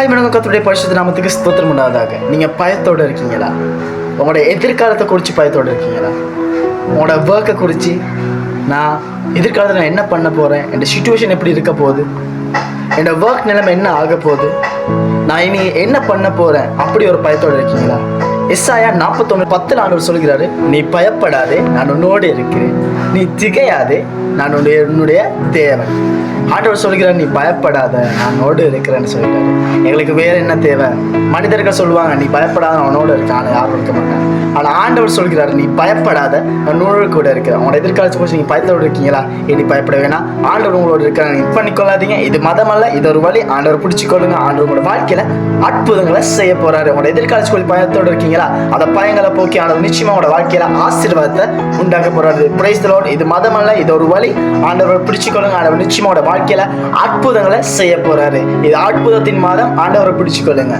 Hi madam கத்துடைய பரிசுத்த நாமத்துக்கு ஸ்தோத்திரம் உண்டாவதாக நீங்கள் பயத்தோடு இருக்கீங்களா உங்களோட எதிர்காலத்தை குறித்து பயத்தோடு இருக்கீங்களா உங்களோட ஒர்க்கை குறித்து நான் எதிர்காலத்தில் நான் என்ன பண்ண போகிறேன் என் சுச்சுவேஷன் எப்படி இருக்க போகுது என்னோட ஒர்க் நிலைமை என்ன ஆக போகுது நான் இனி என்ன பண்ண போகிறேன் அப்படி ஒரு பயத்தோடு இருக்கீங்களா எஸ்ஆயா நாற்பத்தொன்று பத்து ஆண்டவர் சொல்கிறாரு. நீ பயப்படாதே நான் உன்னோடு இருக்கிறேன். நீ திகையாதே நான் உன்னுடைய உன்னுடைய தேவன். ஆண்டவர் சொல்கிறார் நீ பயப்படாத நான் இருக்கிறேன்னு சொல்லிட்டாரு. எங்களுக்கு வேற என்ன தேவை? மனிதர்கள் சொல்லுவாங்க நீ பயப்படாத அவனோடு உன்னோடு ஆனால் யாரும் இருக்க மாட்டாங்க. ஆனால் ஆண்டவர் சொல்கிறார் நீ பயப்படாத நான் கூட இருக்கிற உங்களோட எதிர்காலத்து போச்சு நீங்கள் பயத்தோடு இருக்கீங்களா? இனி பயப்பட வேணாம். ஆண்டவர் உங்களோட இருக்கிறாங்க நீ பண்ணிக்கொள்ளாதீங்க இது மதம் அல்ல இது ஒரு வழி. ஆண்டவர் பிடிச்சிக்கொள்ளுங்க. ஆண்டவர் உங்களோட வாழ்க்கையில அற்புதங்களை செய்ய போறாரு. உங்களோட எதிர்காலத்து போய் பயத்தோடு இருக்கீங்களா? அந்த பயங்களை போக்கி ஆண்டவர் நிச்சயமா உங்களோட வாழ்க்கையில ஆசீர்வாதத்தை உண்டாக்க போறாரு. பிரைஸ் இது மதம் அல்ல இது ஒரு வழி. ஆண்டவர் பிடிச்சிக்கொள்ளுங்க ஆண்டவர் நிச்சயமோட உங்களோட வாழ்க்கையில அற்புதங்களை செய்ய போறாரு. இது அற்புதத்தின் மாதம் ஆண்டவரை பிடிச்சிக்கொள்ளுங்க.